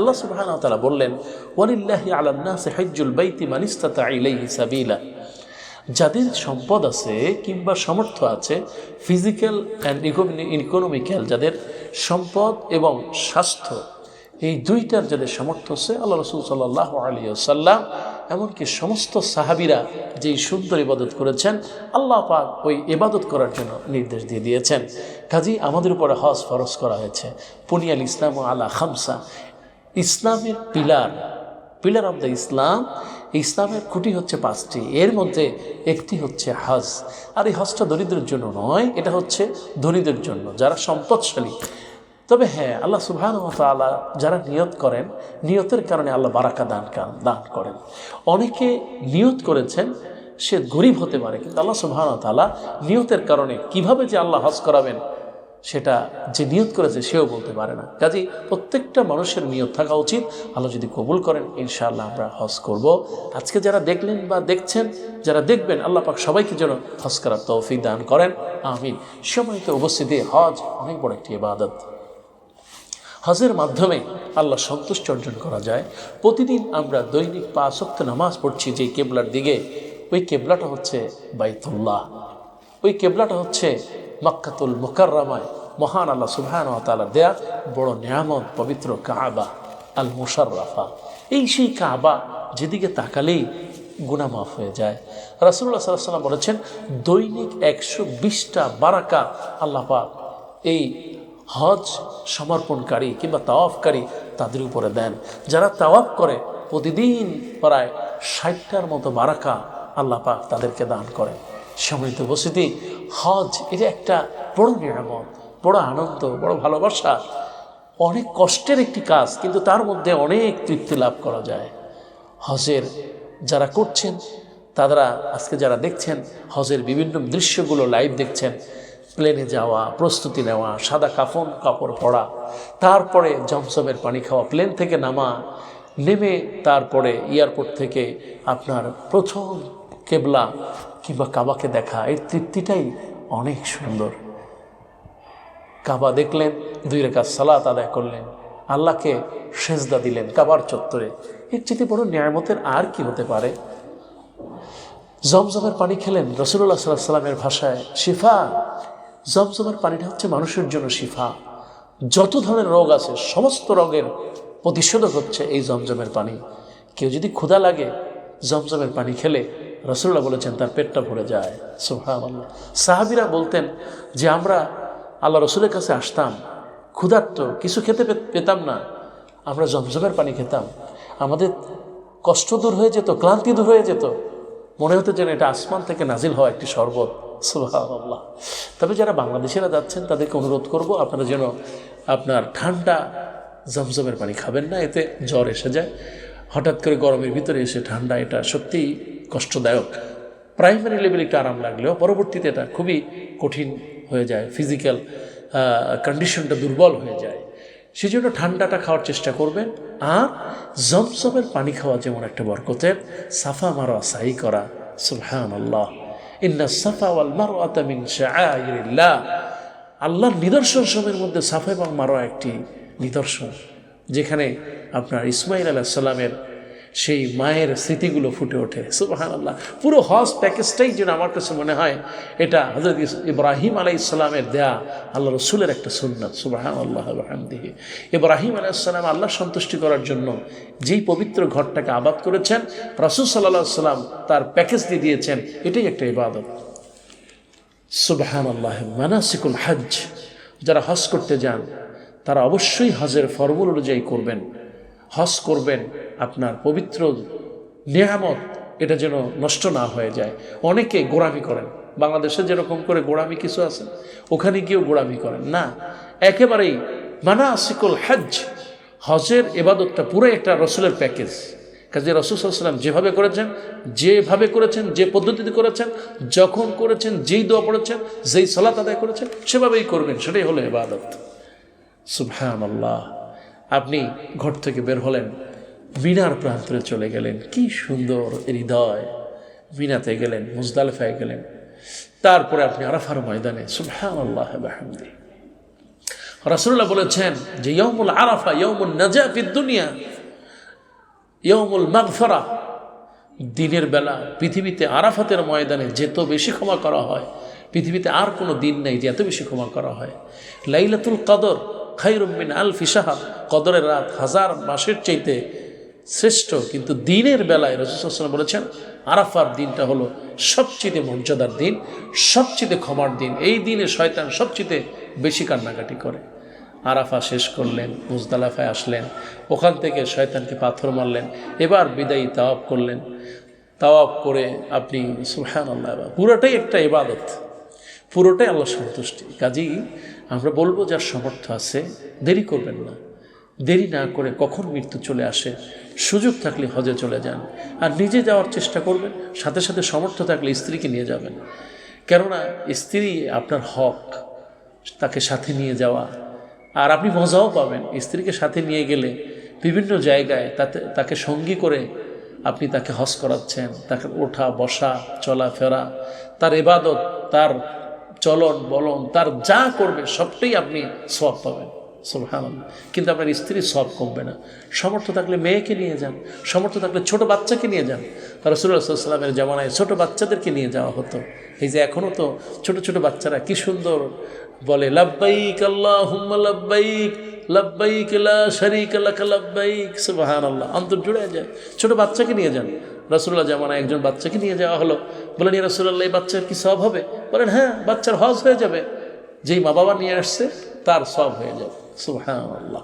আল্লাহ সুবহান তালা বললেন, ওয়ালিল্লাহি আলান্নাসে হজ্জুল বাইতি মানিস্তাতা ইলাইহি সাবিলা। যাদের সম্পদ আছে কিংবা সামর্থ্য আছে, ফিজিক্যাল অ্যান্ড ইকোনমিক্যাল যাদের সম্পদ এবং স্বাস্থ্য, এই দুইটার যাদের সামর্থ্য আছে, আল্লাহ রসুল সাল্লাহ আলী সাল্লাম এমনকি সমস্ত সাহাবিরা যেই সুন্দর ইবাদত করেছেন, আল্লাহ পাক ওই ইবাদত করার জন্য নির্দেশ দিয়ে দিয়েছেন। কাজী আমাদের উপরে হজ ফরজ করা হয়েছে। পুনিয়াল ইসলাম আলা খামসা। ইসলামের pillar pillar of the Islam, ইসলামের খুঁটি হচ্ছে পাঁচটি। এর মধ্যে একটি হচ্ছে হজ। আর এই হজটা দরিদ্রের জন্য নয়, এটা হচ্ছে ধনীদের জন্য, যারা সম্পদশালী। তবে হ্যাঁ আল্লাহ সুবহান তালা যারা নিয়ত করেন, নিয়তের কারণে আল্লাহ বারাকা দান দান করেন। অনেকে নিয়ত করেছেন, সে গরিব হতে পারে, কিন্তু আল্লাহ সুবহান তালা নিয়তের কারণে কীভাবে যে আল্লাহ হজ করাবেন সেটা যে নিয়ত করেছে সেও বলতে পারে না। কাজেই প্রত্যেকটা মানুষের নিয়ত থাকা উচিত। আল্লাহ যদি কবুল করেন, ইনশাআল্লাহ আমরা হজ করব। আজকে যারা দেখলেন বা দেখছেন, যারা দেখবেন, আল্লাহ পাক সবাইকে যেন হজ করার তৌফিক দান করেন। আমিন। সময়তে উপস্থিতি, হজ অনেক বড় একটি ইবাদত। হজের মাধ্যমে আল্লাহ সন্তুষ্ট অর্জন করা যায়। প্রতিদিন আমরা দৈনিক পাঁচ অক্ত নামাজ পড়ছি যে কেবলার দিকে। ওই কেবলাটা হচ্ছে বাইতুল্লাহ। ওই কেবলাটা হচ্ছে মক্কাতুল মুকাররামায়। মহান আল্লাহ সুবহান তালা দেয়া বড় নিয়ামত পবিত্র কাবা আল মুশাররাফা এই সেই কাবা যেদিকে তাকালেই গুণা মাফ হয়ে যায়। রাসুল্লাহ সাল্লাম বলেছেন, দৈনিক একশো বিশটা বারাকা আল্লাহ পাক এই হজ সমর্পণকারী কিংবা তাওয়াফকারী তাদের উপরে দেন। যারা তাওয়াফ করে, প্রতিদিন প্রায় ষাটটার মতো বারাকা আল্লাহ পাক তাদেরকে দান করেন। সম্মিলিত উপস্থিতি হজ এটা একটা বড় নিয়ামত বড় আনন্দ, বড় ভালোবাসা, অনেক কষ্টের একটি কাজ, কিন্তু তার মধ্যে অনেক তৃপ্তি লাভ করা যায়। হজের যারা করছেন, তারা আজকে যারা দেখছেন, হজের বিভিন্ন দৃশ্যগুলো লাইভ দেখছেন, প্লেনে যাওয়া, প্রস্তুতি নেওয়া, সাদা কাফন, কাপড় পরা, তারপরে জমসমের পানি খাওয়া, প্লেন থেকে নামা, নেমে তারপরে এয়ারপোর্ট থেকে আপনার প্রথম কেবলা কিংবা কাবাকে দেখা, এই তৃপ্তিটাই অনেক সুন্দর। কাবা দেখলেন, দুই রেখা সালাত আদায় করলেন, আল্লাহকে সেজদা দিলেন কাবার চত্বরে। এর চেয়ে বড় ন্যায়মতের আর কি হতে পারে? জমজমের পানি খেলেন রসুল্লাহ সাল্লাহ সাল্লামের ভাষায় শিফা। জমজমের পানিটা হচ্ছে মানুষের জন্য শিফা। যত ধরনের রোগ আছে, সমস্ত রোগের প্রতিষেধক হচ্ছে এই জমজমের পানি। কেউ যদি ক্ষুধা লাগে, জমজমের পানি খেলে রসুল্লাহ বলেছেন, তার পেটটা ভরে যায়। সোহান আল্লাহ সাহাবিরা বলতেন যে, আমরা আল্লাহ রসুলের কাছে আসতাম, ক্ষুধার্ত, কিছু খেতে পেতাম না। আমরা জমজমের পানি খেতাম। আমাদের কষ্ট দূর হয়ে যেত, ক্লান্তি দূর হয়ে যেত। মনে হতো যেন এটা আসমান থেকে নাজিল হওয়া একটি শরবত। সুবাহ তবে যারা বাংলাদেশিরা যাচ্ছেন, তাদেরকে অনুরোধ করব, আপনারা যেন আপনার ঠান্ডা জমজমের পানি খাবেন না, এতে জ্বর এসে যায়। হঠাৎ করে গরমের ভিতরে এসে ঠান্ডা, এটা সত্যিই কষ্টদায়ক। প্রাইমারি লেভেলে একটু আরাম লাগলেও পরবর্তীতে এটা খুবই কঠিন হয়ে যায় ফিজিক্যাল কন্ডিশনটা দুর্বল হয়ে যায়। সেই জন্য ঠান্ডাটা খাওয়ার চেষ্টা করবেন। আর জমজমের পানি খাওয়া যেমন একটা বরকতের, সাফা মারা, সাই করা সুবহান আল্লাহ ইন্না সাফা ওয়াল মারওয়াতা মিন শাআইরিল্লাহ। আল্লাহর নিদর্শন সময়ের মধ্যে সাফা এবং মারোয়া একটি নিদর্শন, যেখানে আপনার ইসমাইল আলাহ সাল্লামের সেই মায়ের স্মৃতিগুলো ফুটে ওঠে। সুবাহান আল্লাহ পুরো হজ প্যাকেজটাই যেন আমার কাছে মনে হয়, এটা হজরত ইব্রাহিম আলাই ইসলামের দেয়া আল্লাহ রসুলের একটা সুন্নত। সুবাহান আল্লাহ আহমদিহি ইব্রাহিম আলাইসাল্লাম আল্লাহ সন্তুষ্টি করার জন্য যেই পবিত্র ঘরটাকে আবাদ করেছেন, রসুল সাল্লাহ সাল্লাম তার প্যাকেজ দিয়ে দিয়েছেন, এটাই একটা ইবাদত। সুবাহান আল্লাহ মানাসিকুল হজ যারা হজ করতে যান, তারা অবশ্যই হজের ফর্মুল অনুযায়ী করবেন। হজ করবেন আপনার পবিত্র নেহামত এটা যেন নষ্ট না হয়ে যায়। অনেকে গোড়ামি করেন। বাংলাদেশে যেরকম করে গোড়ামি কিছু আছে, ওখানে গিয়েও গোড়ামি করেন। না, একেবারেই মানা সিকুল হজ হজের এবাদতটা পুরো একটা রসুলের প্যাকেজ। কাজে রসুল সাল্লাম যেভাবে করেছেন যেভাবে করেছেন, যে পদ্ধতিতে করেছেন, যখন করেছেন, যেই দোয়া পড়েছেন, যেই সলাত আদায় করেছেন, সেভাবেই করবেন। সেটাই হলো এবাদত। সুবহান আল্লাহ আপনি ঘর থেকে বের হলেন মিনার প্রান্তরে চলে গেলেন। কি সুন্দর হৃদয়। মিনাতে গেলেন, মুজদালিফায় গেলেন। তারপরে আপনি আরাফার ময়দানে আল্লাহ বাহামদি। রাসুল্লাহ বলেছেন যে ইয়মুল আরাফা ইয়মুল নাজাফিদ দুনিয়া ইয়মুল মাগফারা। দিনের বেলা পৃথিবীতে আরাফাতের ময়দানে যেত বেশি ক্ষমা করা হয়। পৃথিবীতে আর কোনো দিন নেই যে এত বেশি ক্ষমা করা হয়। লাইলাতুল কদর খাইরুমিন আল ফিসাহা কদরের রাত হাজার মাসের চাইতে শ্রেষ্ঠ, কিন্তু দিনের বেলায় রসুলাম বলেছেন, আরাফার দিনটা হলো সবচেয়ে মর্যাদার দিন, সবচেয়ে ক্ষমার দিন। এই দিনে শয়তান সবচেয়ে বেশি কান্নাকাটি করে। আরাফা শেষ করলেন, মুজদালাফায় আসলেন, ওখান থেকে শয়তানকে পাথর মারলেন, এবার বিদায়ী তাওয়াব করলেন। তাওয়াব করে আপনি সুহান আল্লাহ পুরোটাই একটা ইবাদত। পুরোটাই আল্লাহ সন্তুষ্টি। কাজেই আমরা বলব, যার সামর্থ্য আছে, দেরি করবেন না। দেরি না করে কখন মৃত্যু চলে আসে? সুযোগ থাকলে হজে চলে যান। আর নিজে যাওয়ার চেষ্টা করবেন, সাথে সাথে সমর্থ থাকলে স্ত্রীকে নিয়ে যাবেন। কেননা, স্ত্রী আপনার হক, তাকে সাথে নিয়ে যাওয়া। আর আপনি মজাও পাবেন, স্ত্রীকে সাথে নিয়ে গেলে বিভিন্ন জায়গায় তাতে, তাকে সঙ্গী করে আপনি তাকে হজ করাচ্ছেন। তাকে ওঠা, বসা, চলাফেরা, তার এবাদত তার চলন, বলন, তার যা করবে সবটাই আপনি সব পাবেন। সুবহান কিন্তু আপনার স্ত্রী সব কমবে না। সমর্থ থাকলে মেয়েকে নিয়ে যান। সমর্থ থাকলে ছোট বাচ্চাকে নিয়ে যান। রসুল্লাহামের জামানায় ছোট বাচ্চাদেরকে নিয়ে যাওয়া হতো। এই যে এখনও তো ছোট ছোট বাচ্চারা কি সুন্দর বলে, লাব্বাইক আল্লাহ হুম্মা লাব্বাইক লাব্বাইক লা শরীক লাক সুবহান আল্লাহ অন্তর জুড়ে যায়। ছোট বাচ্চাকে নিয়ে যান। রসুল্লাহ জামানায় একজন বাচ্চাকে নিয়ে যাওয়া হলো। বলেন রসুল্লাহ এই বাচ্চার কি সব হবে? বলেন হ্যাঁ বাচ্চার হজ হয়ে যাবে। যেই মা বাবা নিয়ে আসছে, তার সব হয়ে যাবে। সুবহান আল্লাহ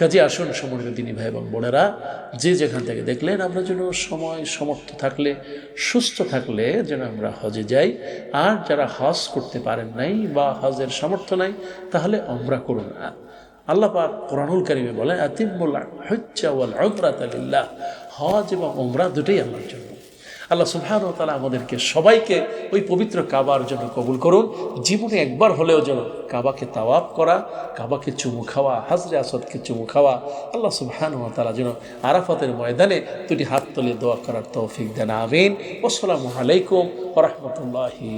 কাজে আসুন সমন্বিত দিনী ভাই এবং বোনেরা, যে যেখান থেকে দেখলেন আমরা যেন সময় সমর্থ থাকলে, সুস্থ থাকলে যেন আমরা হজে যাই। আর যারা হজ করতে পারেন নাই বা হজের সামর্থ্য নাই, তাহলে আমরা করুন আল্লাহ পাক কোরআনুল কারিমে বলে আতিমুল হজ্জা হজ এবং উমরা দুটোই আমার জন্য। আল্লাহ সুবহান তালা আমাদেরকে সবাইকে ওই পবিত্র কাবার জন্য কবুল করুন। জীবনে একবার হলেও যেন কাবাকে তাওয়াব করা, কাবাকে চুমু খাওয়া, হাজরে আসাদকে চুমু খাওয়া, আল্লাহ সুবহান তালা যেন আরাফাতের ময়দানে দুটি হাত তুলে দোয়া করার তৌফিক দেন। আমিন। আসসালামু আলাইকুম রহমতুল্লাহি